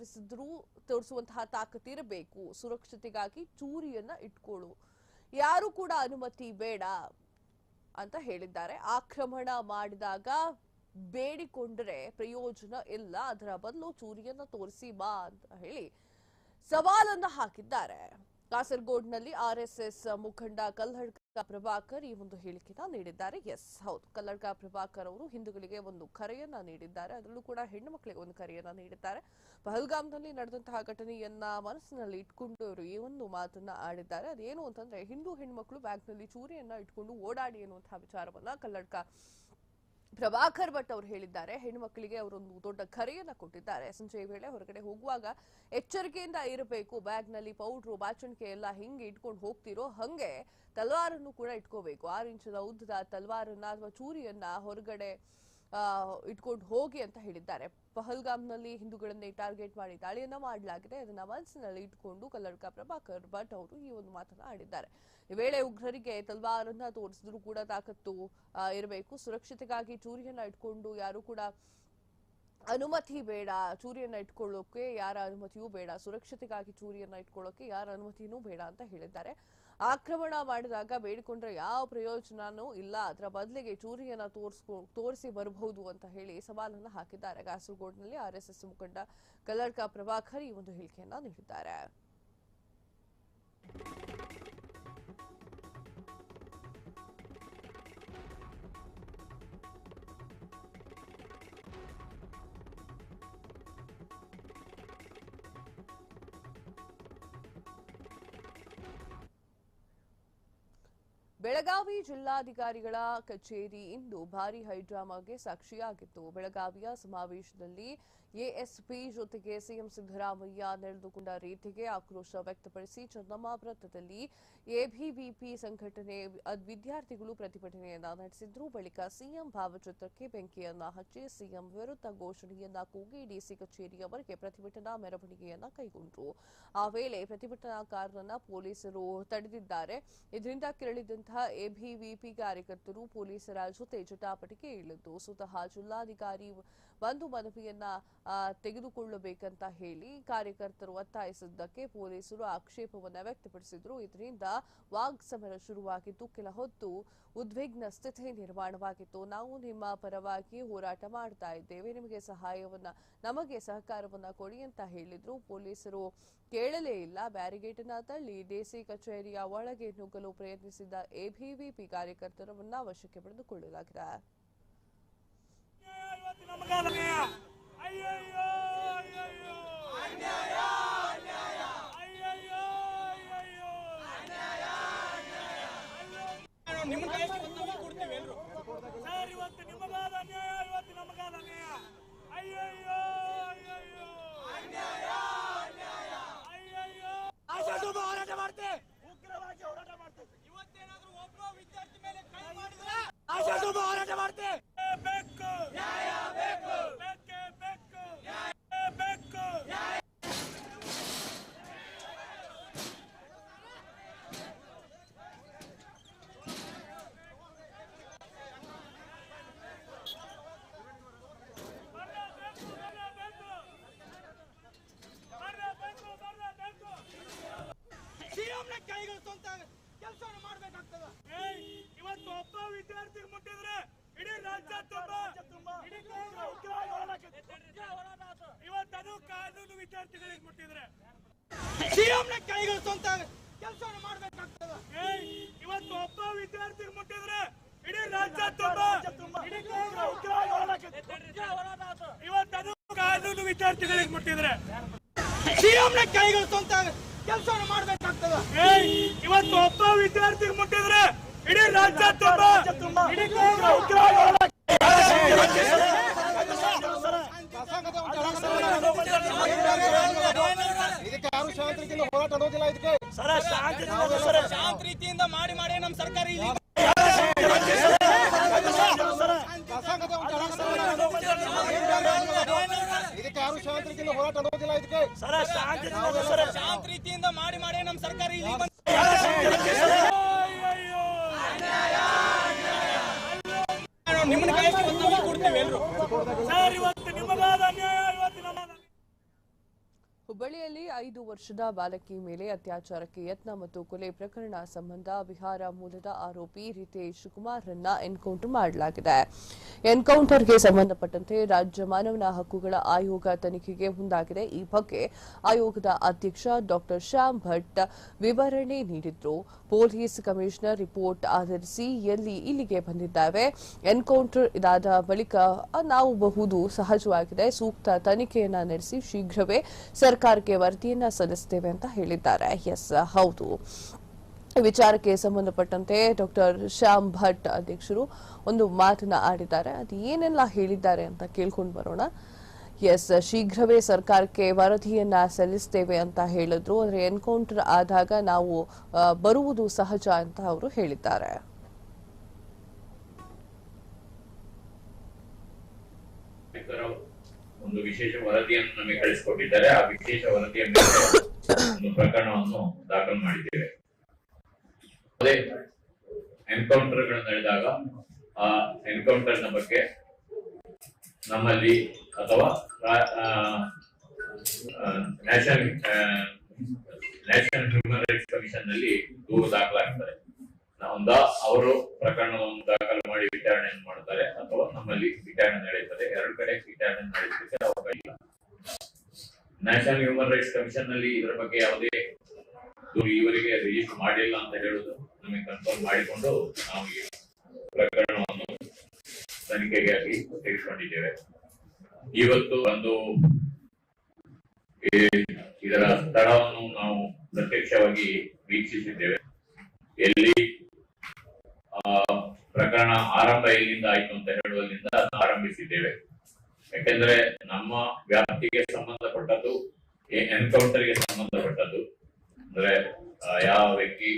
ತೋರಿಸಿದ್ರು, ತೋರಿಸುವಂತಹ ತಾಕತ್ತಿರಬೇಕು ಸುರಕ್ಷತೆಗಾಗಿ ಚೂರಿಯನ್ನ ಇಟ್ಕೊಳ್ಳು ಯಾರು ಕೂಡ ಅನುಮತಿ ಬೇಡ ಅಂತ ಹೇಳಿದ್ದಾರೆ. ಆಕ್ರಮಣ ಮಾಡಿದಾಗ ಬೇಡಿಕೊಂಡ್ರೆ ಪ್ರಯೋಜನ ಇಲ್ಲ. ಅದರ ಬದಲು ಚೂರಿಯನ್ನ ತೋರಿಸಿ ಬಾ ಅಂತ ಹೇಳಿ ಸವಾಲನ್ನ ಹಾಕಿದ್ದಾರೆ. ಕಾಸರಗೋಡ್ನಲ್ಲಿ ಆರ್ಎಸ್ಎಸ್ ಮುಖಂಡ ಕಲ್ಲಡ್ಕ ಪ್ರಭಾಕರ್ ಈ ಒಂದು ಹೇಳಿಕೆನ ನೀಡಿದ್ದಾರೆ. ಎಸ್ ಹೌದು. ಕಲ್ಲಡ್ಕ ಪ್ರಭಾಕರ್ ಅವರು ಹಿಂದೂಗಳಿಗೆ ಒಂದು ಕರೆಯನ್ನ ನೀಡಿದ್ದಾರೆ. ಅದರಲ್ಲೂ ಕೂಡ ಹೆಣ್ಣು ಮಕ್ಕಳಿಗೆ ಒಂದು ಕರೆಯನ್ನ ನೀಡಿದ್ದಾರೆ. ಪಹಲ್ಗಾಮ್ನಲ್ಲಿ ನಡೆದಂತಹ ಘಟನೆಯನ್ನ ಮನಸ್ಸಿನಲ್ಲಿ ಇಟ್ಕೊಂಡು ಇವರು ಈ ಒಂದು ಮಾತನ್ನ ಆಡಿದ್ದಾರೆ. ಅದೇನು ಅಂತಂದ್ರೆ, ಹಿಂದೂ ಹೆಣ್ಮಕ್ಳು ಬ್ಯಾಗ್ನಲ್ಲಿ ಚೂರಿಯನ್ನ ಇಟ್ಕೊಂಡು ಓಡಾಡಿ ಎನ್ನುವಂತಹ ವಿಚಾರವನ್ನ ಕಲ್ಲಡ್ಕ ಪ್ರಭಾಕರ್ ಭಟ್ ಅವರು ಹೇಳಿದ್ದಾರೆ ಹೆಣ್ಮಕ್ಳಿಗೆ ಅವರೊಂದು ದೊಡ್ಡ ಕರೆಯನ್ನ ಕೊಟ್ಟಿದ್ದಾರೆ. ಸಂಜೆ ವೇಳೆ ಹೊರಗಡೆ ಹೋಗುವಾಗ ಎಚ್ಚರಿಕೆಯಿಂದ ಇರಬೇಕು, ಬ್ಯಾಗ್ನಲ್ಲಿ ಪೌಡ್ರು, ಬಾಚಣಿಕೆ ಎಲ್ಲ ಹಿಂಗೆ ಇಟ್ಕೊಂಡು ಹೋಗ್ತಿರೋ ಹಂಗೆ ತಲವಾರನ್ನು ಕೂಡ ಇಟ್ಕೋಬೇಕು. ಆರು ಇಂಚದ ಉದ್ದದ ತಲವಾರನ್ನ ಅಥವಾ ಚೂರಿಯನ್ನ ಹೊರಗಡೆ ಇಟ್ಕೊಂಡು ಹೋಗಿ ಅಂತ ಹೇಳಿದ್ದಾರೆ. ಪಹಲ್ಗಾಮ್ನಲ್ಲಿ ಹಿಂದೂಗಳನ್ನೇ ಟಾರ್ಗೆಟ್ ಮಾಡಿ ದಾಳಿಯನ್ನ ಮಾಡಲಾಗಿದೆ. ಅದನ್ನ ಮನಸ್ಸಿನಲ್ಲಿ ಇಟ್ಕೊಂಡು ಕಲ್ಲಡ್ಕ ಪ್ರಭಾಕರ್ ಭಟ್ ಅವರು ಈ ಒಂದು ಮಾತನ್ನ ಆಡಿದ್ದಾರೆ. ವೇಳೆ ಉಗ್ರರಿಗೆ ತಲ್ವಾರನ್ನ ತೋರಿಸಿದ್ರು ಕೂಡ ತಾಕತ್ತು ಇರಬೇಕು. ಸುರಕ್ಷತೆಗಾಗಿ ಚೂರಿಯನ್ನ ಇಟ್ಕೊಂಡು ಯಾರು ಕೂಡ ಅನುಮತಿ ಬೇಡ. ಚೂರಿಯನ್ನ ಇಟ್ಕೊಳ್ಳೋಕೆ ಯಾರ ಅನುಮತಿಯೂ ಬೇಡ. ಸುರಕ್ಷತೆಗಾಗಿ ಚೂರಿಯನ್ನ ಇಟ್ಕೊಳ್ಳೋಕೆ ಯಾರ ಅನುಮತಿನೂ ಬೇಡ ಅಂತ ಹೇಳಿದ್ದಾರೆ. ಆಕ್ರಮಣ ಮಾಡಿದಾಗ ಬೇಡಿಕೊಂಡ್ರೆ ಯಾವ ಪ್ರಯೋಜನನೂ ಇಲ್ಲ. ಅದರ ಬದಲಿಗೆ ಚೂರಿಯನ್ನ ತೋರಿಸ್ಕೊ, ತೋರಿಸಿ ಬರಬಹುದು ಅಂತ ಹೇಳಿ ಸವಾಲನ್ನ ಹಾಕಿದ್ದಾರೆ. ಕಾಸರಗೋಡ್ನಲ್ಲಿ ಆರ್ಎಸ್ಎಸ್ ಮುಖಂಡ ಕಲ್ಲಡ್ಕ ಪ್ರಭಾಕರ್ ಈ ಒಂದು ಹೇಳಿಕೆಯನ್ನ ನೀಡಿದ್ದಾರೆ. ಬೆಳಗಾವಿ ಜಿಲ್ಲಾಧಿಕಾರಿಗಳ ಕಚೇರಿ ಇಂದು ಭಾರಿ ಹೈಡ್ರಾಮಾಗೆ ಸಾಕ್ಷಿಯಾಗಿತ್ತು. ಬೆಳಗಾವಿಯ ಸಮಾವೇಶದಲ್ಲಿ ಎಎಸ್ಪಿ ಜೊತೆಗೆ ಸಿಎಂ ಸಿದ್ದರಾಮಯ್ಯ ನಡೆದುಕೊಂಡ ರೀತಿಗೆ ಆಕ್ರೋಶ ವ್ಯಕ್ತಪಡಿಸಿ ಚನ್ನಮ್ಮ ವೃತ್ತದಲ್ಲಿ ಎಬಿವಿಪಿ ಸಂಘಟನೆ ವಿದ್ಯಾರ್ಥಿಗಳು ಪ್ರತಿಭಟನೆಯನ್ನ ನಡೆಸಿದ್ರು. ಬಳಿಕ ಸಿಎಂ ಭಾವಚಿತ್ರಕ್ಕೆ ಬೆಂಕಿಯನ್ನ ಹಚ್ಚಿ ಸಿಎಂ ವಿರುದ್ಧ ಘೋಷಣೆಯನ್ನ ಕೂಗಿ ಡಿಸಿ ಕಚೇರಿಯವರೆಗೆ ಪ್ರತಿಭಟನಾ ಮೆರವಣಿಗೆಯನ್ನ ಕೈಗೊಂಡ್ರು. ಆ ವೇಳೆ ಪ್ರತಿಭಟನಾಕಾರರನ್ನ ಪೊಲೀಸರು ತಡೆದಿದ್ದಾರೆ. ಇದರಿಂದ ಕೆರಳಿದಂತಹ ಎಬಿವಿಪಿ ಕಾರ್ಯಕರ್ತರು ಪೊಲೀಸರ ಜೊತೆ ಜಟಾಪಟಿಕೆ ಇಳಿದು ಸ್ವತಃ ಜಿಲ್ಲಾಧಿಕಾರಿ ಬಂದು ಮನವಿಯನ್ನ ತೆಗೆದುಕೊಳ್ಳಬೇಕಂತ ಹೇಳಿ ಕಾರ್ಯಕರ್ತರು ಒತ್ತಾಯಿಸಿದ್ದಕ್ಕೆ ಪೊಲೀಸರು ಆಕ್ಷೇಪವನ್ನ ವ್ಯಕ್ತಪಡಿಸಿದ್ರು. ಇದರಿಂದ ವಾಗ್ಸಮರ ಶುರುವಾಗಿದ್ದು, ಕೆಲ ಹೊತ್ತು ಉದ್ವಿಗ್ನ ಸ್ಥಿತಿ ನಿರ್ಮಾಣವಾಗಿತ್ತು. ನಾವು ನಿಮ್ಮ ಪರವಾಗಿ ಹೋರಾಟ ಮಾಡ್ತಾ ಇದ್ದೇವೆ. ನಿಮಗೆ ಸಹಾಯವನ್ನ, ನಮಗೆ ಸಹಕಾರವನ್ನ ಕೊಡಿ ಅಂತ ಹೇಳಿದ್ರು. ಪೊಲೀಸರು ಕೇಳಲೇ ಇಲ್ಲ. ಬ್ಯಾರಿಗೇಟ್ನ ತಳ್ಳಿ ಡಿಸಿ ಕಚೇರಿಯ ಒಳಗೆ ನುಗ್ಗಲು ಪ್ರಯತ್ನಿಸಿದ ಎಬಿವಿಪಿ ಕಾರ್ಯಕರ್ತರನ್ನ ವಶಕ್ಕೆ ಪಡೆದುಕೊಳ್ಳಲಾಗಿದೆ. ಇವತ್ತು ನಮಗಾದ ಅಯ್ಯಯ್ಯೋ ಅಯ್ಯಯ್ಯೋ ಅನ್ಯಾಯ ಅನ್ಯಾಯ ಅಯ್ಯಯ್ಯೋ ಅಯ್ಯಯ್ಯೋ ನಿಮ್ಮ ಕೈಯಲ್ಲಿ ಒಂದು ನಾವು ಕೊಡ್ತೀವಿ ಎಲ್ರು ಸರ್ ಇವತ್ತು ನಿಮಗಾದ ಅನ್ಯಾಯ ಇವತ್ತು ನಮಗಾದ ಅನ್ಯಾಯ ಅಯ್ಯಯ್ಯೋ ಅಯ್ಯಯ್ಯೋ. ಅನ್ಯಾಯ ಅನ್ಯಾಯ ಅಯ್ಯಯ್ಯೋ ಹೋರಾಟ ಮಾಡ್ತೆ. ಉಗ್ರವಾಗಿ ಹೋರಾಟ ಮಾಡ್ತೇವೆ ಇವತ್ತೇನಾದ್ರೂ ಒಬ್ಬ ವಿದ್ಯಾರ್ಥಿ ಮೇಲೆ ಕೈ ಮಾಡಿದ್ರೆ? ಹೋರಾಟ ಮಾಡ್ತೆ ಬೇಕು ನ್ಯಾಯ ಬೇಕು ಬೇಕೇ ಬೇಕು ನ್ಯಾಯ ಬೇಕು ಸಿಎಂನ ಕೈಗಳು ಸ್ವಂತ ಕೆಲಸವನ್ನು ಮಾಡ್ಬೇಕಾಗ್ತದ ಏಯ್, ಇವತ್ತು ಒಬ್ಬ ವಿದ್ಯಾರ್ಥಿ ಮುಟ್ಟಿದ್ರೆ ಇಡೀ ರಾಜ್ಯ ತುಂಬಾ ಇಡೀ ಕೇಂದ್ರ ಉಗ್ರವಾಗಿ ಹೋರಾಟ ಇವತ್ತು ಅದು ಕಾನೂನು ವಿದ್ಯಾರ್ಥಿಗಳಿಗೆ ಮುಟ್ಟಿದ್ರೆ ಸಿಎಂನ ಕೈಗಳು ಸ್ವಂತ ಕೆಲಸವನ್ನು ಮಾಡ್ಬೇಕಾಗ್ತದ. ಇವತ್ತು ಒಬ್ಬ ವಿದ್ಯಾರ್ಥಿ ಮುಟ್ಟಿದ್ರೆ ಇಡೀ ರಾಜ್ಯ ತುಂಬಾ ಇಡೀ ಕೇಂದ್ರ ಉಗ್ರವಾಗಿ ಹೋರಾಟ ಇವತ್ತು ಅದು ಕಾನೂನು ವಿದ್ಯಾರ್ಥಿಗಳಿಗೆ ಮುಟ್ಟಿದ್ರೆ. ಸಿಎಂನ ಕೈಗಳು ಸ್ವಂತ ಕೆಲಸವನ್ನು ಮಾಡ್ಬೇಕಾಗ್ತದ. ಇವತ್ತು ಒಬ್ಬ ವಿದ್ಯಾರ್ಥಿಗೆ ಮುಟ್ಟಿದ್ರೆ ಇಡೀ ರಾಜ್ಯ ತುಂಬಾ ಇಡೀ ಕೇಂದ್ರ ಉಗ್ರವಾಗಿ ಹೋರಾಟ ಇದಕ್ಕೆ ಯಾರು ಶಾಂತಿಯಿಂದ ಹೋರಾಟ ಅನ್ನೋದಿಲ್ಲ ಇದಕ್ಕೆ ಶಾಂತ ರೀತಿಯಿಂದ ಮಾಡಿ ಮಾಡಿ ನಮ್ಮ ಸರ್ಕಾರ ಇಲ್ಲಿ ಅಸಂಗತ ಇದಕ್ಕೆ ಯಾರು ಶಾಂತಿಯಿಂದ ಹೋರಾಟ ಅನ್ನೋದಿಲ್ಲ ಇದಕ್ಕೆ ಶಾಂತ ರೀತಿಯಿಂದ ಮಾಡಿ ಮಾಡಿ ನಮ್ಮ ಸರ್ಕಾರ ಇಲ್ಲಿ ನಿಮ್ಮನ್ನ ನಾವು ಕೊಡ್ತೀವಿ ಎಲ್ರು. ಸರ್ ಇವತ್ತು ನಿಮಗಾದ ಅನ್ಯಾಯ. ಹುಬ್ಬಳ್ಳಿಯಲ್ಲಿ ಐದು ವರ್ಷದ ಬಾಲಕಿ ಮೇಲೆ ಅತ್ಯಾಚಾರಕ್ಕೆ ಯತ್ನ ಮತ್ತು ಕೊಲೆ ಪ್ರಕರಣ ಸಂಬಂಧ ಬಿಹಾರ ಮೂಲದ ಆರೋಪಿ ರಿತೇಶ್ ಕುಮಾರ್ರನ್ನ ಎನ್ಕೌಂಟರ್ ಮಾಡಲಾಗಿದೆ. ಎನ್ಕೌಂಟರ್ಗೆ ಸಂಬಂಧಪಟ್ಟಂತೆ ರಾಜ್ಯ ಮಾನವನ ಹಕ್ಕುಗಳ ಆಯೋಗ ತನಿಖೆಗೆ ಮುಂದಾಗಿದೆ. ಈ ಬಗ್ಗೆ ಆಯೋಗದ ಅಧ್ಯಕ್ಷ ಡಾಕ್ಟರ್ ಶ್ಯಾಮ್ ಭಟ್ ವಿವರಣೆ ನೀಡಿದ್ರು. ಪೊಲೀಸ್ ಕಮಿಷನರ್ ರಿಪೋರ್ಟ್ ಆಧರಿಸಿ ಎಲ್ಲಿ ಇಲ್ಲಿಗೆ ಬಂದಿದ್ದಾವೆ. ಎನ್ಕೌಂಟರ್ ಇದಾದ ಬಳಿಕ ನಾವು ಬಹುದು ಸಹಜವಾಗಿದೆ. ಸೂಕ್ತ ತನಿಖೆಯನ್ನ ನಡೆಸಿ ಶೀಘ್ರವೇ ಸರ್ಕಾರಕ್ಕೆ ವರದಿಯನ್ನ ಸಲ್ಲಿಸುತ್ತೇವೆ ಅಂತ ಹೇಳಿದ್ದಾರೆ. ಎಸ್, ಹೌದು. ವಿಚಾರಕ್ಕೆ ಸಂಬಂಧಪಟ್ಟಂತೆ ಡಾಕ್ಟರ್ ಶ್ಯಾಮ್ ಭಟ್ ಅಧ್ಯಕ್ಷರು ಒಂದು ಮಾತನ್ನ ಆಡಿದ್ದಾರೆ. ಅದು ಏನೆಲ್ಲ ಹೇಳಿದ್ದಾರೆ ಅಂತ ಕೇಳ್ಕೊಂಡು ಬರೋಣ. ಎಸ್, ಶೀಘ್ರವೇ ಸರ್ಕಾರಕ್ಕೆ ವರದಿಯನ್ನ ಸಲ್ಲಿಸ್ತೇವೆ ಅಂತ ಹೇಳಿದ್ರು. ಅಂದ್ರೆ ಎನ್ಕೌಂಟರ್ ಆದಾಗ ನಾವು ಬರುವುದು ಸಹಜ ಅಂತ ಅವರು ಹೇಳಿದ್ದಾರೆ. ಒಂದು ವಿಶೇಷ ವರದಿಯನ್ನು ನಮಗೆ ಕಳಿಸಿಕೊಟ್ಟಿದ್ದಾರೆ. ಆ ವಿಶೇಷ ವರದಿಯ ಮೇಲೆ ಒಂದು ಪ್ರಕರಣವನ್ನು ದಾಖಲು ಮಾಡಿದ್ದೇವೆ. ಅದೇ ಎನ್ಕೌಂಟರ್ಗಳು ನಡೆದಾಗ ಆ ಎನ್ಕೌಂಟರ್ನ ಬಗ್ಗೆ ನಮ್ಮಲ್ಲಿ ಅಥವಾ ನ್ಯಾಷನಲ್ ನ್ಯಾಷನಲ್ ಹ್ಯೂಮನ್ ರೈಟ್ಸ್ ಕಮಿಷನ್ನಲ್ಲಿ ದೂರು ದಾಖಲಾಗ್ತಾರೆ ಒಂದ ಅವರು ಪ್ರಕರಣವನ್ನು ದಾಖಲು ಮಾಡಿ ವಿಚಾರಣೆಯನ್ನು ಮಾಡ್ತಾರೆ ಅಥವಾ ನಮ್ಮಲ್ಲಿ ವಿಚಾರಣೆ ನಡೆಯುತ್ತದೆ ಎರಡು ಕಡೆ ವಿಚಾರಣೆ ನಡೆಸಲಿಕ್ಕೆ ಅವಕಾಶ ಇಲ್ಲ ನ್ಯಾಷನಲ್ ಹ್ಯೂಮನ್ ರೈಟ್ಸ್ ಕಮಿಷನ್ನಲ್ಲಿ ಇದರ ಬಗ್ಗೆ ಯಾವುದೇ ದೂರು ಈವರೆಗೆ ರಿಜಿಸ್ಟರ್ ಮಾಡಿಲ್ಲ ಅಂತ ಹೇಳುದು ನಮಗೆ ಕನ್ಫರ್ಮ್ ಮಾಡಿಕೊಂಡು ನಾವು ಈ ಪ್ರಕರಣವನ್ನು ತನಿಖೆಗೆ ಆಗಿ ತೆಗೆದುಕೊಂಡಿದ್ದೇವೆ. ಇವತ್ತು ಒಂದು ಇದರ ಸ್ಥಳವನ್ನು ನಾವು ಪ್ರತ್ಯಕ್ಷವಾಗಿ ವೀಕ್ಷಿಸಿದ್ದೇವೆ. ಎಲ್ಲಿ ಪ್ರಕರಣ ಆರಂಭ ಎಲ್ಲಿಂದ ಆಯ್ತು ಅಂತ ಹೇಳುವಲ್ಲಿಂದ ಅದನ್ನು ಆರಂಭಿಸಿದ್ದೇವೆ. ಯಾಕೆಂದ್ರೆ ನಮ್ಮ ವ್ಯಾಪ್ತಿಗೆ ಸಂಬಂಧಪಟ್ಟದ್ದು ಎನ್ಕೌಂಟರ್ಗೆ ಸಂಬಂಧಪಟ್ಟದ್ದು. ಅಂದ್ರೆ ಯಾವ ವ್ಯಕ್ತಿ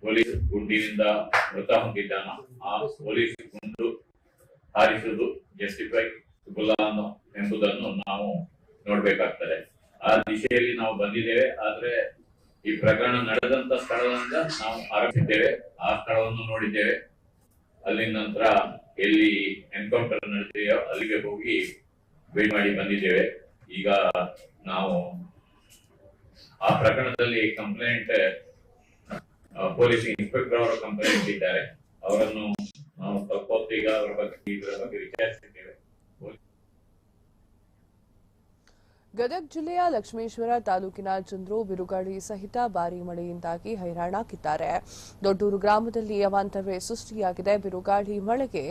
ಪೊಲೀಸ್ ಗುಂಡಿನಿಂದ ಮೃತ ಹೊಂದಿದ್ದಾನ ಆ ಪೊಲೀಸ್ ಗುಂಡು ಹಾರಿಸುವುದು ಜಸ್ಟಿಫೈ ಎಂಬುದನ್ನು ನಾವು ನೋಡ್ಬೇಕಾಗ್ತದೆ. ಆ ದಿಶೆಯಲ್ಲಿ ನಾವು ಬಂದಿದ್ದೇವೆ, ಆದ್ರೆ ಈ ಪ್ರಕರಣ ನಡೆದಂತ ಸ್ಥಳದಿಂದ ನಾವು ಆರಂಭಿಸಿದ್ದೇವೆ. ಆ ಸ್ಥಳವನ್ನು ನೋಡಿದ್ದೇವೆ. ಅಲ್ಲಿ ನಂತರ ಎಲ್ಲಿ ಎನ್ಕೌಂಟರ್ ನಡೆದಿದೆಯೋ ಅಲ್ಲಿಗೆ ಹೋಗಿ ಭೇಟಿ ಮಾಡಿ ಬಂದಿದ್ದೇವೆ. ಈಗ ನಾವು ಆ ಪ್ರಕರಣದಲ್ಲಿ ಕಂಪ್ಲೇಂಟ್ ಪೊಲೀಸ್ ಇನ್ಸ್ಪೆಕ್ಟರ್ ಅವರ ಕಂಪ್ಲೇಂಟ್ ಇದ್ದಾರೆ. ಅವರನ್ನು ನಾವು ಸ್ವಲ್ಪ ಹೊತ್ತಿಗೆ ಅವರ ಬಗ್ಗೆ ಇದರ ಬಗ್ಗೆ ವಿಚಾರಿಸಿದ್ದೇವೆ ಗದಗ ಜಿಲ್ಲೆಯ ಲಕ್ಷ್ಮೇಶ್ವರ ತಾಲೂಕಿನ ಚಂದ್ರು ಬಿರುಗಾಳಿ ಸಹಿತ ಭಾರಿ ಮಳೆಯಿಂದಾಗಿ ಹೈರಾಣಾಗಿದ್ದಾರೆ. ದೊಡ್ಡೂರು ಗ್ರಾಮದಲ್ಲಿ ಅವಾಂತರವೇ ಸೃಷ್ಟಿಯಾಗಿದೆ. ಬಿರುಗಾಳಿ ಮಳೆಗೆ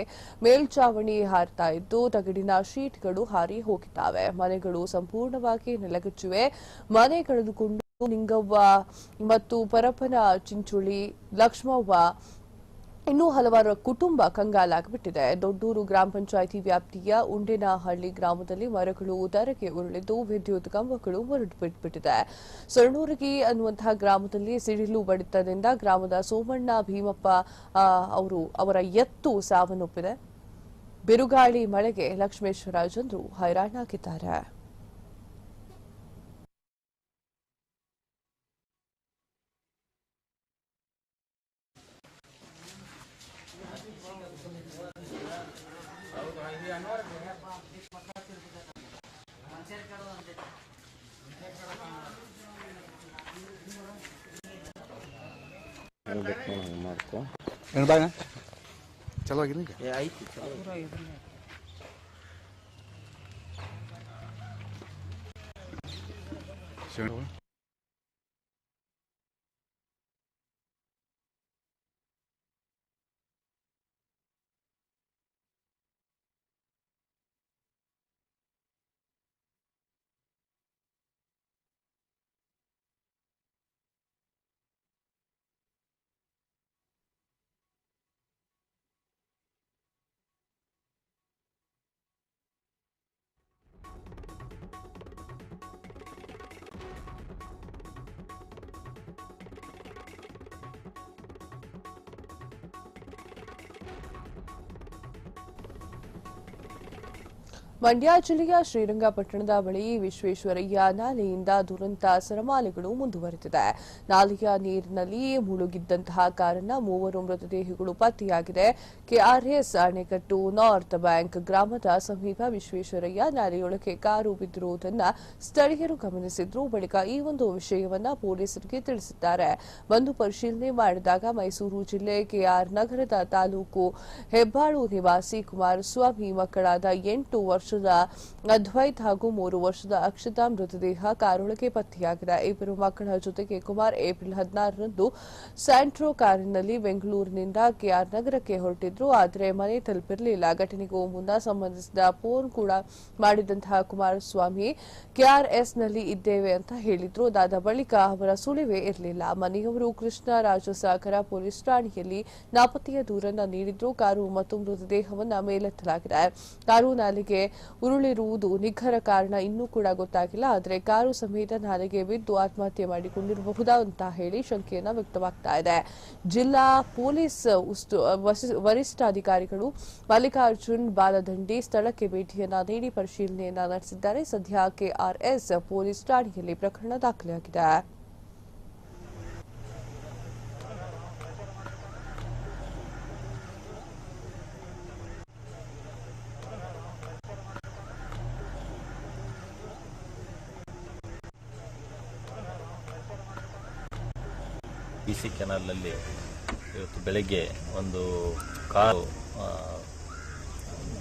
ಮೇಲ್ಚಾವಣಿ ಹಾರ್ತಾ ಇದ್ದು, ತಗಡಿನ ಶೀಟ್ಗಳು ಹಾರಿ ಹೋಗಿದ್ದಾವೆ. ಮನೆಗಳು ಸಂಪೂರ್ಣವಾಗಿ ನೆಲಗಚ್ಚಿವೆ. ಮನೆ ಕಳೆದುಕೊಂಡು ನಿಂಗವ್ವ ಮತ್ತು ಪರಪನ ಚಿಂಚುಳಿ, ಲಕ್ಷ್ಮವ್ವ ಇನ್ನೂ ಹಲವಾರು ಕುಟುಂಬ ಕಂಗಾಲಾಗಿಬಿಟ್ಟಿದೆ. ದೊಡ್ಡೂರು ಗ್ರಾಮ ಪಂಚಾಯಿತಿ ವ್ಯಾಪ್ತಿಯ ಉಂಡೇನಹಳ್ಳಿ ಗ್ರಾಮದಲ್ಲಿ ಮರಗಳು ಉದರಕ್ಕೆ ಉರುಳಿದ್ದು ವಿದ್ಯುತ್ ಕಂಬಗಳು ಮುರಿದು ಬಿಟ್ಟಿದೆ ಸೊರಣೂರಗಿ ಅನ್ನುವಂತಹ ಗ್ರಾಮದಲ್ಲಿ ಸಿಡಿಲು ಬಡಿತದಿಂದ ಗ್ರಾಮದ ಸೋಮಣ್ಣ ಭೀಮಪ್ಪ ಅವರು ಅವರ ಎತ್ತು ಸಾವನ್ನೊಪ್ಪಿದೆ. ಬಿರುಗಾಳಿ ಮಳೆಗೆ ಲಕ್ಷ್ಮೇಶ್ವರ ಜನರು ಹೈರಾಣಾಗಿದ್ದಾರೆ. ಏನು ಬಾಯ್ ಚಲೋ ಆಗಿಲ್ಲ ಈಗ ಶಿವಣ್ಣ ಮಂಡ್ಯ ಜಿಲ್ಲೆಯ ಶ್ರೀರಂಗಪಟ್ಟಣದ ಬಳಿ ವಿಶ್ವೇಶ್ವರಯ್ಯ ನಾಲೆಯಿಂದ ದುರಂತ ಸರಮಾಲೆಗಳು ಮುಂದುವರೆದಿದೆ. ನಾಲೆಯ ನೀರಿನಲ್ಲಿ ಮುಳುಗಿದ್ದಂತಹ ಕಾರಣ ಮೂವರು ಮೃತದೇಹಗಳು ಪತ್ತೆಯಾಗಿದೆ. ಕೆಆರ್ಎಸ್ ಅಣೆಕಟ್ಟು ನಾರ್ತ್ ಬ್ಯಾಂಕ್ ಗ್ರಾಮದ ಸಮೀಪ ವಿಶ್ವೇಶ್ವರಯ್ಯ ನಾಲೆಯೊಳಗೆ ಕಾರು ಬಿದ್ದಿರುವುದನ್ನು ಸ್ಥಳೀಯರು ಗಮನಿಸಿದ್ರು. ಬಳಿಕ ಈ ಒಂದು ವಿಷಯವನ್ನ ಪೊಲೀಸರಿಗೆ ತಿಳಿಸಿದ್ದಾರೆ. ಬಂದು ಪರಿಶೀಲನೆ ಮಾಡಿದಾಗ ಮೈಸೂರು ಜಿಲ್ಲೆ ಕೆಆರ್ ನಗರದ ತಾಲೂಕು ಹೆಬ್ಬಾಳು ನಿವಾಸಿ ಕುಮಾರಸ್ವಾಮಿ ಮಕ್ಕಳಾದ ಎಂಟು ವರ್ಷದ ಅದ್ವೈತ್ ಹಾಗೂ ಮೂರು ವರ್ಷದ ಅಕ್ಷತಾ ಮೃತದೇಹ ಕಾರೊಳಗೆ ಪತ್ತೆಯಾಗಿದೆ. ಇಬ್ಬರು ಮಕ್ಕಳ ಜೊತೆಗೆ ಕುಮಾರ್ ಏಪ್ರಿಲ್ ಹದಿನಾರರಂದು ಸ್ಯಾಂಟ್ರೋ ಕಾರಿನಲ್ಲಿ ಬೆಂಗಳೂರಿನಿಂದ ಕೆಆರ್ ನಗರಕ್ಕೆ ಹೊರಟಿದ್ರು. ಆದರೆ ಮನೆ ತಲುಪಿರಲಿಲ್ಲ. ಘಟನೆಗೂ ಮುನ್ನ ಸಂಬಂಧಿಸಿದ ಫೋನ್ ಕೂಡ ಮಾಡಿದಂತಹ ಕುಮಾರಸ್ವಾಮಿ, ಕೆಆರ್ಎಸ್ನಲ್ಲಿ ಇದ್ದೇವೆ ಅಂತ ಹೇಳಿದ್ರು. ಅದಾದ ಬಳಿಕ ಅವರ ಸುಳಿವೇ ಇರಲಿಲ್ಲ. ಮನೆಯವರು ಕೃಷ್ಣ ರಾಜಸಾಗರ ಪೊಲೀಸ್ ಠಾಣೆಯಲ್ಲಿ ನಾಪತ್ತೆಯ ದೂರನ್ನ ನೀಡಿದ್ರು. ಕಾರು ಮತ್ತು ಮೃತದೇಹವನ್ನು ಮೇಲೆತ್ತಲಾಗಿದೆ. ಕಾರು ನಾಲೆಗೆ ಉರುಳಿರುವುದು ನಿಖರ ಕಾರಣ. ಇನ್ನೂ ಕೂಡ ಗೊತ್ತಾಗಿಲ್ಲ, ಆದರೆ ಕಾರು ಸಮೇತ ನಾಲೆಗೆ ಬಿದ್ದು ಆತ್ಮಹತ್ಯೆ ಮಾಡಿಕೊಂಡಿರಬಹುದಾ ಅಂತ ಹೇಳಿ ಶಂಕೆಯನ್ನು ವ್ಯಕ್ತವಾಗ್ತಾ ಇದೆ. ಜಿಲ್ಲಾ ಪೊಲೀಸ್ ವರಿಷ್ಠಾಧಿಕಾರಿಗಳು ಮಲ್ಲಿಕಾರ್ಜುನ್ ಬಾಲದಂಡಿ ಸ್ಥಳಕ್ಕೆ ಭೇಟಿಯನ್ನ ನೀಡಿ ಪರಿಶೀಲನೆಯನ್ನ ನಡೆಸಿದ್ದಾರೆ. ಸದ್ಯ ಕೆಆರ್ಎಸ್ ಪೊಲೀಸ್ ಠಾಣೆಯಲ್ಲಿ ಪ್ರಕರಣ ದಾಖಲಾಗಿದೆ. ಸಿ ಕೆನಲ್ನಲ್ಲಿ ಇವತ್ತು ಬೆಳಗ್ಗೆ ಒಂದು ಕಾರು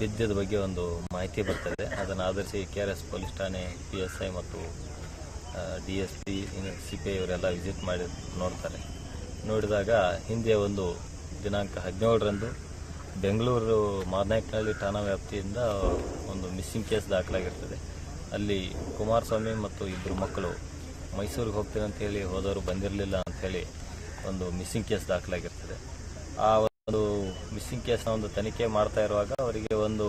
ಬಿದ್ದದ ಬಗ್ಗೆ ಒಂದು ಮಾಹಿತಿ ಬರ್ತದೆ. ಅದನ್ನು ಆಧರಿಸಿ ಕೆ ಆರ್ ಎಸ್ ಪೊಲೀಸ್ ಠಾಣೆ, ಪಿ ಎಸ್ ಐ ಮತ್ತು D S P C P I ಇವರೆಲ್ಲ ವಿಸಿಟ್ ಮಾಡಿ ನೋಡ್ತಾರೆ. ನೋಡಿದಾಗ ಹಿಂದೆ ಒಂದು ದಿನಾಂಕ ಹದಿನೇಳರಂದು ಬೆಂಗಳೂರು ಮಾದನಾಯಕನಹಳ್ಳಿ ಠಾಣಾ ವ್ಯಾಪ್ತಿಯಿಂದ ಒಂದು ಮಿಸ್ಸಿಂಗ್ ಕೇಸ್ ದಾಖಲಾಗಿರ್ತದೆ. ಅಲ್ಲಿ ಕುಮಾರಸ್ವಾಮಿ ಮತ್ತು ಇಬ್ಬರು ಮಕ್ಕಳು ಮೈಸೂರಿಗೆ ಹೋಗ್ತೀನಿ ಅಂತ ಹೇಳಿ ಹೋದವರು ಬಂದಿರಲಿಲ್ಲ ಅಂಥೇಳಿ ಒಂದು ಮಿಸ್ಸಿಂಗ್ ಕೇಸ್ ದಾಖಲಾಗಿರ್ತದೆ. ಆ ಒಂದು ಮಿಸ್ಸಿಂಗ್ ಕೇಸ್ನ ಒಂದು ತನಿಖೆ ಮಾಡ್ತಾ ಇರುವಾಗ ಅವರಿಗೆ ಒಂದು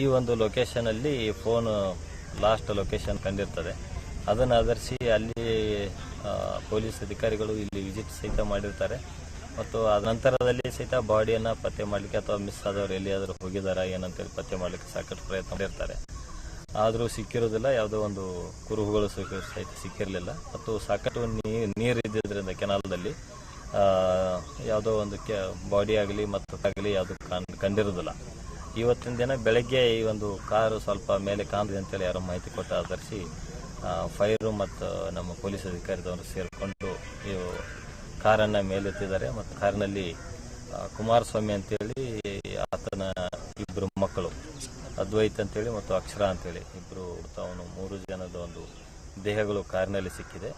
ಈ ಒಂದು ಲೊಕೇಶನಲ್ಲಿ ಫೋನ್ ಲಾಸ್ಟ್ ಲೊಕೇಶನ್ ಕಂಡಿರ್ತದೆ. ಅದನ್ನು ಆಧರಿಸಿ ಅಲ್ಲಿ ಪೊಲೀಸ್ ಅಧಿಕಾರಿಗಳು ಇಲ್ಲಿ ವಿಸಿಟ್ ಸಹಿತ ಮಾಡಿರ್ತಾರೆ. ಮತ್ತು ಅದ ನಂತರದಲ್ಲಿ ಸಹಿತ ಬಾಡಿಯನ್ನು ಪತ್ತೆ ಮಾಡಲಿಕ್ಕೆ ಅಥವಾ ಮಿಸ್ ಆದವರು ಎಲ್ಲಿಯಾದರೂ ಹೋಗಿದ್ದಾರಾ ಏನಂತೇಳಿ ಪತ್ತೆ ಮಾಡಲಿಕ್ಕೆ ಸಾಕಷ್ಟು ಪ್ರಯತ್ನ ಮಾಡಿರ್ತಾರೆ. ಆದರೂ ಸಿಕ್ಕಿರೋದಿಲ್ಲ, ಯಾವುದೋ ಒಂದು ಕುರುಹುಗಳು ಸಹಿತ ಸಿಕ್ಕಿರಲಿಲ್ಲ. ಮತ್ತು ಸಾಕಷ್ಟು ನೀರು ಇದ್ದಿದ್ದರಿಂದ ಕೆನಾಲ್ದಲ್ಲಿ ಯಾವುದೋ ಒಂದು ಕೆ ಬಾಡಿ ಆಗಲಿ ಮತ್ತು ಆಗಲಿ ಯಾವುದು ಕಂಡಿರೋದಿಲ್ಲ. ಇವತ್ತಿನ ದಿನ ಬೆಳಗ್ಗೆ ಈ ಒಂದು ಕಾರು ಸ್ವಲ್ಪ ಮೇಲೆ ಕಾಣಿದೆ ಅಂತೇಳಿ ಯಾರೋ ಮಾಹಿತಿ ಕೊಟ್ಟು ಆಧರಿಸಿ ಫೈರು ಮತ್ತು ನಮ್ಮ ಪೊಲೀಸ್ ಅಧಿಕಾರಿದವರು ಸೇರಿಕೊಂಡು ಇವು ಕಾರನ್ನು ಮೇಲೆತ್ತಿದ್ದಾರೆ. ಮತ್ತು ಕಾರಿನಲ್ಲಿ ಕುಮಾರಸ್ವಾಮಿ ಅಂತೇಳಿ ಆತನ ಇಬ್ಬರು ಮಕ್ಕಳು. ಅದ್ವೈತ್ ಅಂತೇಳಿ ಮತ್ತು ಅಕ್ಷರ ಅಂತೇಳಿ ಇಬ್ಬರು ತಾವು ಮೂರು ಜನದ ಒಂದು ದೇಹಗಳು ಕಾರಿನಲ್ಲಿ ಸಿಕ್ಕಿದೆ.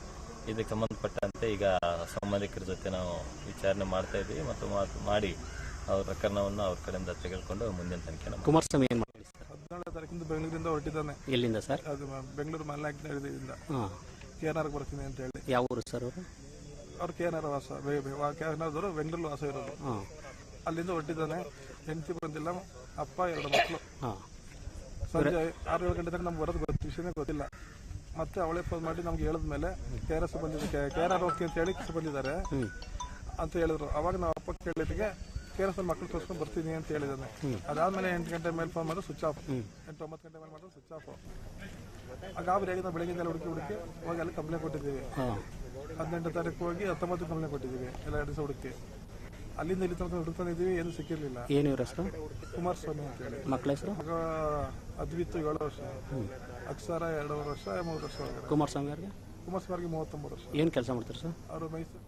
ಇದಕ್ಕೆ ಸಂಬಂಧಪಟ್ಟಂತೆ ಈಗ ಸಂಬಂಧಿಕರ ಜೊತೆ ನಾವು ವಿಚಾರಣೆ ಮಾಡ್ತಾ ಇದ್ದೀವಿ ಮತ್ತು ಮಾತು ಮಾಡಿ ಅವ್ರ ಪ್ರಕರಣವನ್ನು ಅವ್ರ ಕಡೆಯಿಂದ ತೆಗೆದುಕೊಂಡು ಮುಂದಿನ ತನಿಖೆ ಕುಮಾರಸ್ವಾಮಿ ಏನು ಮಾಡಿ ಹದಿನೇಳನೇ ತಾರೀಕಿಂದ ಬೆಂಗಳೂರಿಂದ ಹೊರಟಿದ್ದಾನೆ. ಎಲ್ಲಿಂದ ಸರ್? ಅದು ಬೆಂಗಳೂರು ಮಲ್ನಾಡಿನಿಂದ. ಕೆ ಎನ್ ಆರ್ಗೆ ಬರ್ತೀನಿ ಅಂತ ಹೇಳಿ. ಯಾವ ಊರು ಸರ್ ಅವರು? ಅವ್ರು ಕೆ ಎನ್ ಆರ್ ವಾಸ ಕೆ ಎನ್ ಆರ್ದವರು ಬೆಂಗಳೂರು ವಾಸ ಇರೋದು. ಅಲ್ಲಿಂದ ಹೊರಟಿದ್ದಾನೆ. ಹೆಂಡತಿ ಬಂದಿಲ್ಲ. ಅಪ್ಪ ಎರಡು ಮಕ್ಕಳು ಸಂಜೆ ಆರು ಏಳು ಗಂಟೆ ತನಕ ನಮ್ಗೆ ಬರೋದು ಗೊತ್ತು ವಿಷಯನೇ ಗೊತ್ತಿಲ್ಲ. ಮತ್ತೆ ಅವಳೇ ಫೋನ್ ಮಾಡಿ ನಮ್ಗೆ ಹೇಳಿದ್ಮೇಲೆ ಕೆ ಆರ್ ಎಸ್ ಬಂದಿದೆ ಕೆ ಆರ್ ಆರ್ ಹೋಗ್ತೀನಿ ಅಂತ ಹೇಳಿ ಬಂದಿದ್ದಾರೆ ಅಂತ ಹೇಳಿದ್ರು. ಅವಾಗ ನಾವು ಅಪ್ಪ ಕೇಳಿದ್ಗೆ ಕೆ ಆರ್ ಎಸ್ ಮಕ್ಕಳು ತೋರಿಸ್ಕೊಂಡು ಬರ್ತೀನಿ ಅಂತ ಹೇಳಿದ್ದಾನೆ. ಅದಾದ್ಮೇಲೆ ಎಂಟು ಗಂಟೆ ಮೇಲೆ ಫೋನ್ ಮಾಡಿದ್ರೆ ಸ್ವಿಚ್ ಆಫ್ ಎಂಟು ಒಂಬತ್ತು ಗಂಟೆ ಮೇಲೆ ಮಾಡಿದ್ರೆ ಸ್ವಿಚ್ ಆಫ್ ಆಗ ಗಾಬರಿಯಾಗಿ ನಾವು ಬೆಳಗ್ಗೆ ಹುಡುಕಿ ಹುಡುಕಿ ಹೋಗಿ ಅಲ್ಲಿ ಕಂಪ್ಲೇಂಟ್ ಕೊಟ್ಟಿದ್ದೀವಿ. ಹದಿನೆಂಟು ತಾರೀಕು ಹೋಗಿ ಹತ್ತೊಂಬತ್ತು ಕಂಪ್ಲೇಂಟ್ ಕೊಟ್ಟಿದ್ದೀವಿ ಎಲ್ಲ ಎರಡು ದಿವಸ ಹುಡುಕಿ. ಅಲ್ಲಿಂದ ಇಲ್ಲಿ ತನಕ ಇದ್ದೀವಿ ಏನು ಸಿಕ್ಕಿರಲಿಲ್ಲ. ಏನು ಇವ್ರ ಹೆಸರು? ಕುಮಾರಸ್ವಾಮಿ ಅಂತ ಹೇಳಿ. ಮಕ್ಕಳ ಹೆಸರು? ಮಗ ಅದ್ವಿತ್ತು ಏಳು ವರ್ಷ. ಅಕ್ಷರ ಎರಡೂವರೆ ವರ್ಷ ಮೂರು ವರ್ಷ ಒಳಗಡೆ. ಕುಮಾರಸ್ವಾಮಿ ಅವ್ರಿಗೆ? ಕುಮಾರಸ್ವಾಮಿಗೆ ಮೂವತ್ತೊಂಬತ್ತು ವರ್ಷ. ಏನು ಕೆಲಸ ಮಾಡ್ತಾರೆ ಸರ್? ಅವರು ಮೈಸೂರು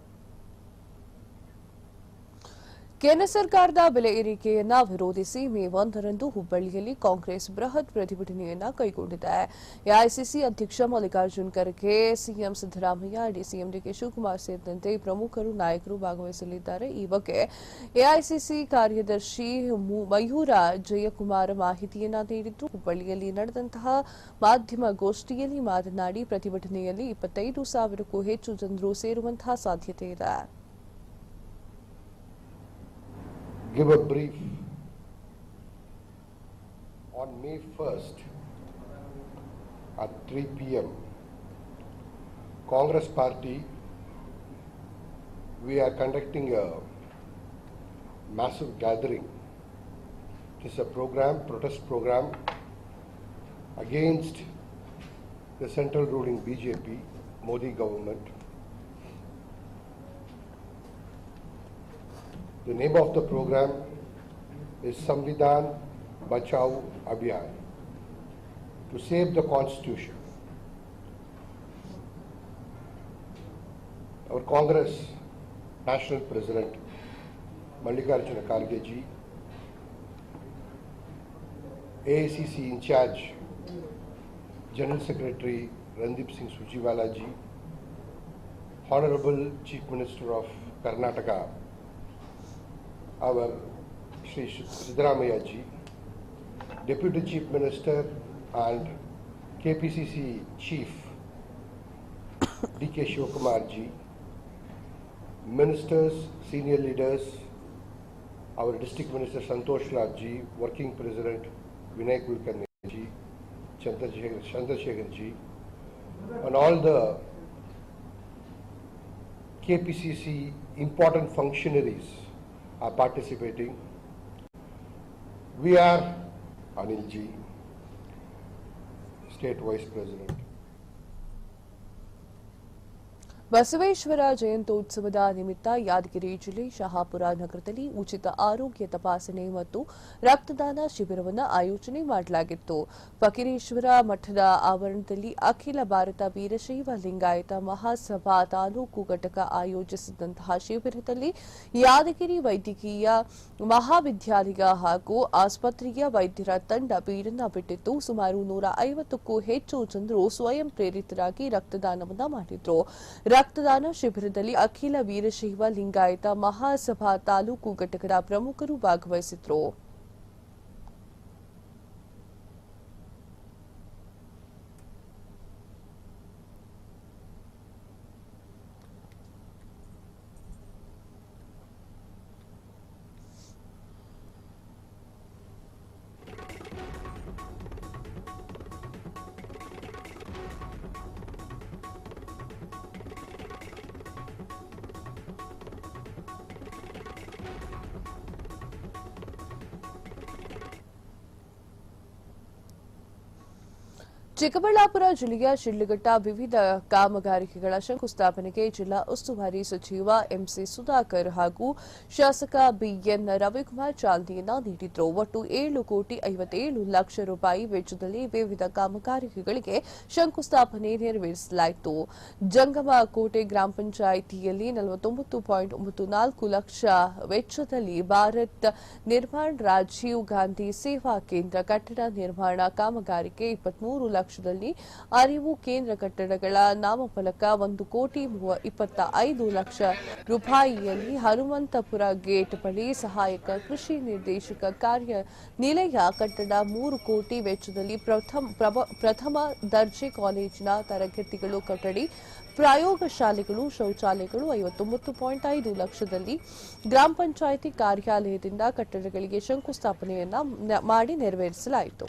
ಕೇಂದ್ರ ಸರ್ಕಾರದ ಬೆಲೆ ಏರಿಕೆಯನ್ನ ವಿರೋಧಿಸಿ ಮೇ ಒಂದರಂದು ಹುಬ್ಬಳ್ಳಿಯಲ್ಲಿ ಕಾಂಗ್ರೆಸ್ ಬೃಹತ್ ಪ್ರತಿಭಟನೆಯನ್ನ ಕೈಗೊಂಡಿದೆ. ಎಐಸಿಸಿ ಅಧ್ಯಕ್ಷ Mallikarjun Kharge, CM Siddaramaiah DCM DK Shivakumar ಸೇರಿದಂತೆ ಪ್ರಮುಖರು ನಾಯಕರು ಭಾಗವಹಿಸಲಿದ್ದಾರೆ. ಈ ಬಗ್ಗೆ ಎಐಸಿಸಿ ಕಾರ್ಯದರ್ಶಿ ಮಯೂರ ಜಯಕುಮಾರ್ ಮಾಹಿತಿಯನ್ನ ನೀಡಿದ್ದು, ಹುಬ್ಬಳ್ಳಿಯಲ್ಲಿ ನಡೆದಂತಹ ಮಾಧ್ಯಮ ಗೋಷ್ಠಿಯಲ್ಲಿ ಮಾತನಾಡಿ, ಪ್ರತಿಭಟನೆಯಲ್ಲಿ ಇಪ್ಪತ್ತೈದು ಸಾವಿರಕ್ಕೂ ಹೆಚ್ಚು ಜನರು ಸೇರುವಂತಹ ಸಾಧ್ಯತೆ ಇದೆ. Give a brief on May 1st at 3 p.m. Congress Party, we are conducting a massive gathering. This is a program, protest program against the central ruling BJP, Modi government. The name of the program is Samvidhan Bachao Abhiyan to save the constitution. Our Congress National President Mallikarjuna Kharge ji, AACC in charge General Secretary Randeep Singh Surjewala ji, Honorable Chief Minister of Karnataka, our Sri Siddaramaiah ji, Deputy Chief Minister and KPCC Chief DK Shivakumar ji, ministers, senior leaders, our District Minister Santosh Lal ji, Working President Vinay Kulkarni ji, Chandrasekhar ji, and all the KPCC important functionaries are participating. We are Anil ji, State Vice President. Basaveshwara ಜಯಂತ್ಯೋತ್ಸವದ ನಿಮಿತ್ತ ಯಾದಗಿರಿ ಜಿಲ್ಲೆ ಶಹಾಪುರ ನಗರದಲ್ಲಿ ಉಚಿತ ಆರೋಗ್ಯ ತಪಾಸಣೆ ಮತ್ತು ರಕ್ತದಾನ ಶಿಬಿರವನ್ನು ಆಯೋಜನೆ ಮಾಡಲಾಗಿತ್ತು. ಫಕೀರೇಶ್ವರ ಮಠದ ಆವರಣದಲ್ಲಿ ಅಖಿಲ ಭಾರತ ವೀರಶೈವ ಲಿಂಗಾಯತ ಮಹಾಸಭಾ ತಾಲೂಕು ಘಟಕ ಆಯೋಜಿಸಿದಂತಹ ಶಿಬಿರದಲ್ಲಿ ಯಾದಗಿರಿ ವೈದ್ಯಕೀಯ ಮಹಾವಿದ್ಯಾಲಯ ಹಾಗೂ ಆಸ್ಪತ್ರೆಯ ವೈದ್ಯರ ತಂಡ ಬೀಡನ್ನ ಬಿಟ್ಟಿತ್ತು. ಸುಮಾರು ನೂರ ಐವತ್ತಕ್ಕೂ ಹೆಚ್ಚು ಜನರು ಸ್ವಯಂ ಪ್ರೇರಿತರಾಗಿ ರಕ್ತದಾನವನ್ನ ಮಾಡಿದ್ರು. ರಕ್ತದಾನ ಶಿಬಿರದಲ್ಲಿ ಅಖಿಲ ವೀರಶೈವ ಲಿಂಗಾಯತ ಮಹಾಸಭಾ ತಾಲೂಕು ಘಟಕದ ಪ್ರಮುಖರು ಭಾಗವಹಿಸಿದ್ರು. ಚಿಕ್ಕಬಳ್ಳಾಪುರ ಜಿಲ್ಲೆಯ ಶಿಡ್ಲಘಟ್ಟ ವಿವಿಧ ಕಾಮಗಾರಿಕೆಗಳ ಶಂಕುಸ್ಥಾಪನೆಗೆ ಜಿಲ್ಲಾ ಉಸ್ತುವಾರಿ ಸಚಿವ ಎಂಸಿ ಸುಧಾಕರ್ ಹಾಗೂ ಶಾಸಕ ಬಿಎನ್ ರವಿಕುಮಾರ್ ಚಾಲನೆಯನ್ನ ನೀಡಿದ್ರು. ಒಟ್ಟು ಏಳು ಕೋಟಿ ಐವತ್ತೇಳು ಲಕ್ಷ ರೂಪಾಯಿ ವೆಚ್ಚದಲ್ಲಿ ವಿವಿಧ ಕಾಮಗಾರಿಕೆಗಳಿಗೆ ಶಂಕುಸ್ಥಾಪನೆ ನೆರವೇರಿಸಲಾಯಿತು. ಜಂಗಮ ಕೋಟೆ ಗ್ರಾಮ ಪಂಚಾಯಿತಿಯಲ್ಲಿ ನಲವತ್ತೊಂಬತ್ತು ಲಕ್ಷ ವೆಚ್ಚದಲ್ಲಿ ಭಾರತ್ ನಿರ್ಮಾಣ್ ರಾಜೀವ್ ಗಾಂಧಿ ಸೇವಾ ಕೇಂದ್ರ ಕಟ್ಟಡ ನಿರ್ಮಾಣ ಕಾಮಗಾರಿಕೆ ಇಪ್ಪತ್ಮೂರು ಲಕ್ಷದಲ್ಲಿ ಅರಿವು ಕೇಂದ್ರ ಕಟ್ಟಡಗಳ ನಾಮಫಲಕ ಒಂದು ಕೋಟಿ ಇಪ್ಪತ್ತ ಐದು ಲಕ್ಷ ರೂಪಾಯಿಯಲ್ಲಿ ಹನುಮಂತಪುರ ಗೇಟ್ ಬಳಿ ಸಹಾಯಕ ಕೃಷಿ ನಿರ್ದೇಶಕ ಕಾರ್ಯ ನಿಲಯ ಕಟ್ಟಡ ಮೂರು ಕೋಟಿ ವೆಚ್ಚದಲ್ಲಿ ಪ್ರಥಮ ದರ್ಜೆ ಕಾಲೇಜಿನ ತರಗತಿಗಳು ಕಟ್ಟಡಿ, ಪ್ರಯೋಗಶಾಲೆಗಳು, ಶೌಚಾಲಯಗಳು ಐವತ್ತೊಂಬತ್ತು ಪಾಯಿಂಟ್ ಐದು ಲಕ್ಷದಲ್ಲಿ ಗ್ರಾಮ ಪಂಚಾಯಿತಿ ಕಾರ್ಯಾಲಯದಿಂದ ಕಟ್ಟಡಗಳಿಗೆ ಶಂಕುಸ್ಥಾಪನೆಯನ್ನ ಮಾಡಿ ನೆರವೇರಿಸಲಾಯಿತು.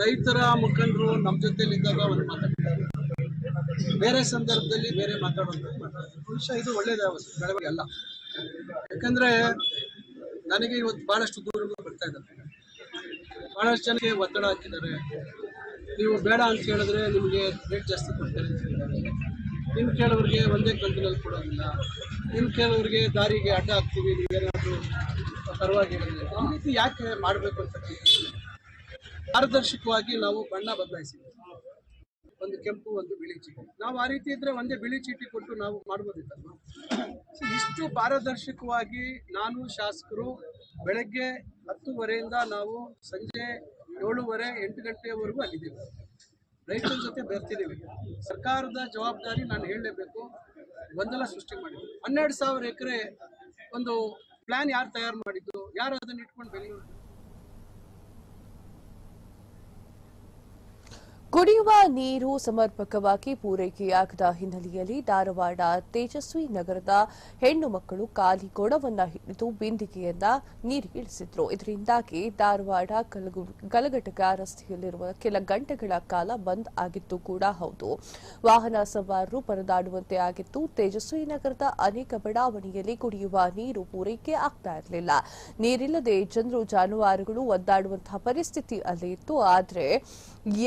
ರೈತರ ಮುಖಂಡರು ನಮ್ಮ ಜೊತೆಲಿದ್ದಾಗ ಒಂದು ಮಾತಾಡ್ತಾರೆ. ಬೇರೆ ಸಂದರ್ಭದಲ್ಲಿ ಬೇರೆ ಮಾತಾಡೋದು ಬಹುಶಃ ಇದು ಒಳ್ಳೇದ ಬೆಳವಣಿಗೆ ಅಲ್ಲ. ಯಾಕಂದ್ರೆ ನನಗೆ ಇವತ್ತು ಬಹಳಷ್ಟು ದೂರಗಳು ಬರ್ತಾ ಇದ್ದಾರೆ ಬಹಳಷ್ಟು ಜನಕ್ಕೆ ಒತ್ತಡ ಹಾಕಿದ್ದಾರೆ. ನೀವು ಬೇಡ ಅಂತ ಹೇಳಿದ್ರೆ ನಿಮಗೆ ರೇಟ್ ಜಾಸ್ತಿ ಕೊಡ್ತಾರೆ ಅಂತ ಹೇಳಿದ್ದಾರೆ. ಇನ್ನು ಕೆಲವರಿಗೆ ಒಂದೇ ಕಂತಿನಲ್ಲಿ ಕೊಡೋದಿಲ್ಲ. ನಿಮ್ಮ ಕೆಲವರಿಗೆ ದಾರಿಗೆ ಅಡ್ಡ ಹಾಕ್ತೀವಿ, ನೀವೇನಾದರೂ ಪರವಾಗಿರಲಿಲ್ಲ ಈ ರೀತಿ ಯಾಕೆ ಮಾಡಬೇಕು ಅಂತಕ್ಕಂಥದ್ದು ಪಾರದರ್ಶಕವಾಗಿ ನಾವು ಬಣ್ಣ ಬದಲಾಯಿಸಿದ್ದೇವೆ ಒಂದು ಕೆಂಪು, ಒಂದು ಬಿಳಿ ಚೀಟಿ. ನಾವು ಆ ರೀತಿ ಇದ್ರೆ ಒಂದೇ ಬಿಳಿ ಚೀಟಿ ಕೊಟ್ಟು ನಾವು ಮಾಡ್ಬೋದಿತ್ತಲ್ವ? ಇಷ್ಟು ಪಾರದರ್ಶಕವಾಗಿ ನಾನು ಶಾಸಕರು ಬೆಳಗ್ಗೆ ಹತ್ತುವರೆಯಿಂದ ನಾವು ಸಂಜೆ ಏಳುವರೆ, ಎಂಟು ಗಂಟೆವರೆಗೂ ಅಲ್ಲಿದ್ದೇವೆ. ರೈತರ ಜೊತೆ ಬೆರ್ತಿದ್ದೀವಿ. ಸರ್ಕಾರದ ಜವಾಬ್ದಾರಿ ನಾನು ಹೇಳಲೇಬೇಕು. ಗೊಂದಲ ಸೃಷ್ಟಿ ಮಾಡಿದ್ವಿ ಹನ್ನೆರಡು ಸಾವಿರ ಎಕರೆ ಒಂದು ಪ್ಲಾನ್ ಯಾರು ತಯಾರು ಮಾಡಿದ್ದು? ಯಾರು ಅದನ್ನ ಇಟ್ಕೊಂಡು ಬೆಳೆಯೋದು ಕುಡಿಯುವ ನೀರು ಸಮರ್ಪಕವಾಗಿ ಪೂರೈಕೆಯಾಗದ ಹಿನ್ನೆಲೆಯಲ್ಲಿ ಧಾರವಾಡ ತೇಜಸ್ವಿ ನಗರದ ಹೆಣ್ಣು ಮಕ್ಕಳು ಖಾಲಿ ಕೊಡವನ್ನ ಹಿಡಿದು ಬಿಂದಿಗೆಯನ್ನ ನೀರಿಗಿಳಿಸಿದ್ರು ಇದರಿಂದಾಗಿ ಧಾರವಾಡ ಕಲಘಟಕ ರಸ್ತೆಯಲ್ಲಿರುವ ಕೆಲ ಗಂಟೆಗಳ ಕಾಲ ಬಂದ್ ಆಗಿತ್ತು ಕೂಡ ಹೌದು. ವಾಹನ ಸವಾರರು ಪರದಾಡುವಂತೆ ಆಗಿತ್ತು ತೇಜಸ್ವಿ ನಗರದ ಅನೇಕ ಬಡಾವಣೆಯಲ್ಲಿ ಕುಡಿಯುವ ನೀರು ಪೂರೈಕೆ ಆಗ್ತಾ ಇರಲಿಲ್ಲ. ನೀರಿಲ್ಲದೆ ಜನರು ಜಾನುವಾರುಗಳು ಒದ್ದಾಡುವಂತಹ ಪರಿಸ್ಥಿತಿ ಅಲ್ಲಿ ಇತ್ತು. ಆದರೆ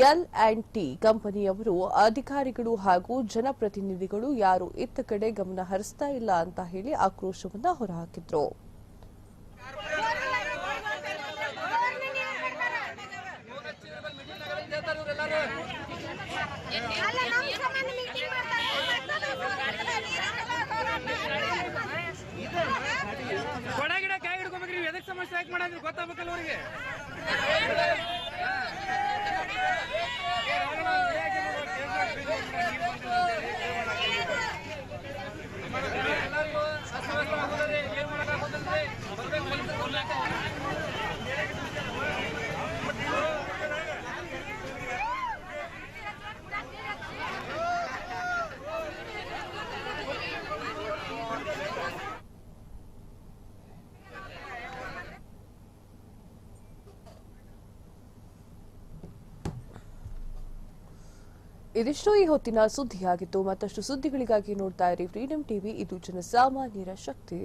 ಎಲ್ ಅಂಡ್ ಟಿ ಕಂಪನಿಯವರು ಅಧಿಕಾರಿಗಳು ಹಾಗೂ ಜನಪ್ರತಿನಿಧಿಗಳು ಯಾರು ಇತ್ತ ಕಡೆ ಗಮನ ಹರಿಸ್ತಾ ಇಲ್ಲ ಅಂತ ಹೇಳಿ ಆಕ್ರೋಶವನ್ನ ಹೊರಹಾಕಿದ್ರು. ಸಮಸ್ಯೆ ಯಾಕೆ ಮಾಡಿದ್ರಿ ಗೊತ್ತಾಗ್ಬೇಕಲ್ಲ ಅವ್ರಿಗೆ. ಇದಿಷ್ಟು ಈ ಹೊತ್ತಿನ ಸುದ್ದಿಯಾಗಿತ್ತು. ಮತ್ತಷ್ಟು ಸುದ್ದಿಗಳಿಗಾಗಿ ನೋಡ್ತಾ ಇರಿ. ಫ್ರೀಡಂ ಟಿವಿ ಇದು ಜನಸಾಮಾನ್ಯರ ಶಕ್ತಿ.